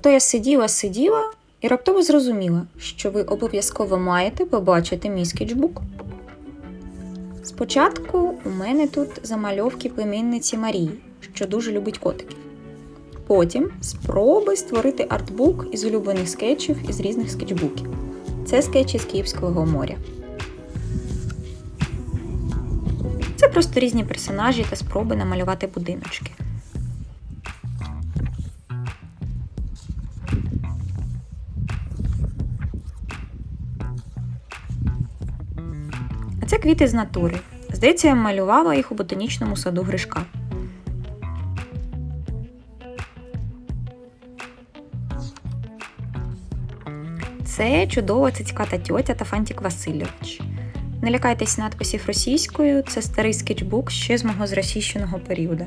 То я сиділа, сиділа і раптово зрозуміла, що ви обов'язково маєте побачити мій скетчбук. Спочатку у мене тут замальовки племінниці Марії, що дуже любить котиків. Потім спроби створити артбук із улюблених скетчів із різних скетчбуків. Це скетчі з Київського моря. Це просто різні персонажі та спроби намалювати будиночки. Квіти з натури. Здається, я малювала їх у ботанічному саду Гришка. Це чудова цицьката тьотя та Фантік Васильович. Не лякайтесь надписів російською, це старий скетчбук ще з мого зросійщеного періоду.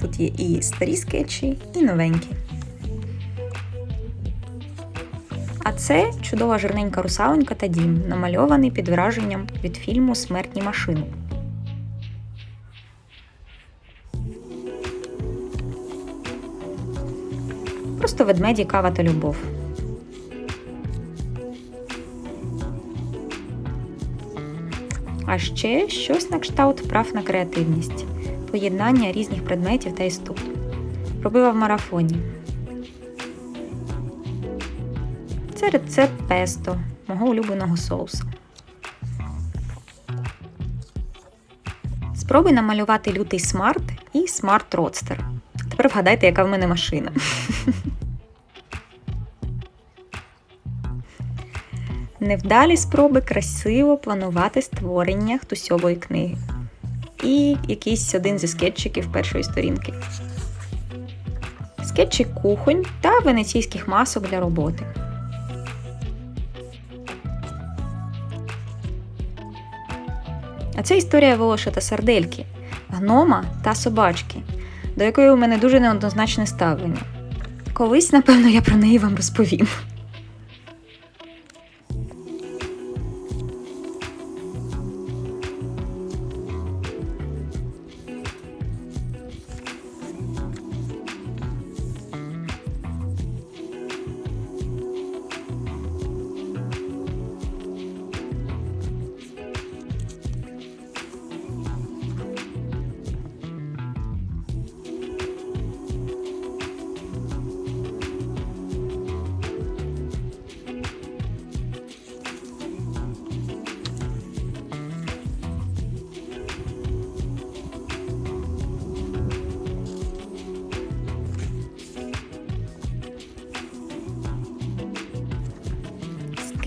Тут є і старі скетчі, і новенькі. Це чудова жирненька русаленька та дім, намальований під враженням від фільму Смертні машини. Просто ведмеді, кава та любов. А ще щось на кшталт прав на креативність, поєднання різних предметів та істот. Робила в марафоні. Це рецепт песто, мого улюбленого соусу. Спробуй намалювати лютий смарт і смарт родстер. Тепер вгадайте, яка в мене машина. Невдалі спроби красиво планувати створення хтусьової книги. І якийсь один зі скетчиків першої сторінки. Скетчик кухонь та венеційських масок для роботи. А це історія Волоша та Сардельки, гнома та собачки, до якої у мене дуже неоднозначне ставлення. Колись, напевно, я про неї вам розповім.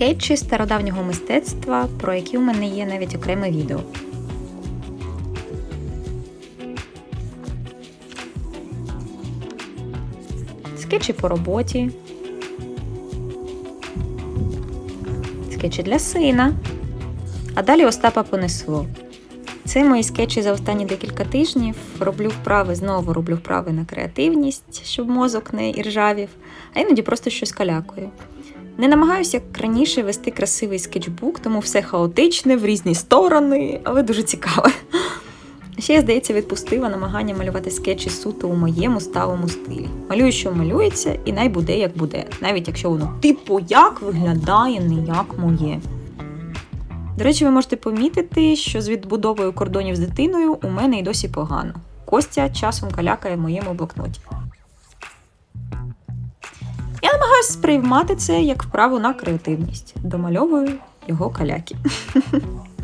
Скетчі стародавнього мистецтва, про які у мене є навіть окреме відео. Скетчі по роботі. Скетчі для сина. А далі Остапа понесло. Це мої скетчі за останні декілька тижнів. Роблю вправи, знову роблю вправи на креативність, щоб мозок не іржавів, а іноді просто щось калякую. Не намагаюся, як раніше, вести красивий скетчбук, тому все хаотичне в різні сторони, але дуже цікаве. Ще здається, відпустила намагання малювати скетчі суто у моєму сталому стилі. Малюю, що малюється, і най буде як буде, навіть якщо воно типу як виглядає не як моє. До речі, ви можете помітити, що з відбудовою кордонів з дитиною у мене й досі погано. Костя часом калякає в моєму блокноті. Я сприймати це як вправу на креативність. Домальовую його каляки.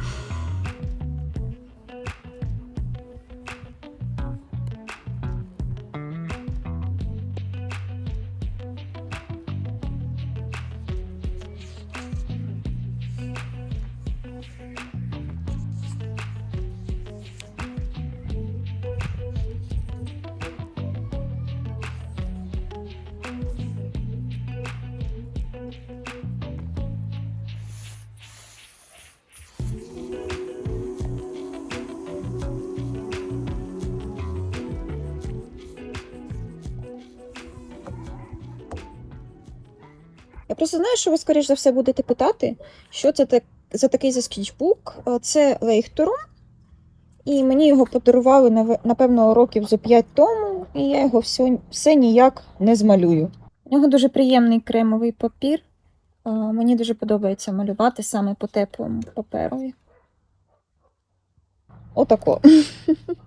Я просто знаю, що ви, скоріш за все, будете питати, що це так, за такий за скетчбук. Е, це Лейхторум. І мені його подарували, напевно, років за 5 тому, і я його все, все ніяк не змалюю. У нього дуже приємний кремовий папір. Е, мені дуже подобається малювати саме по теплому паперові. Отако.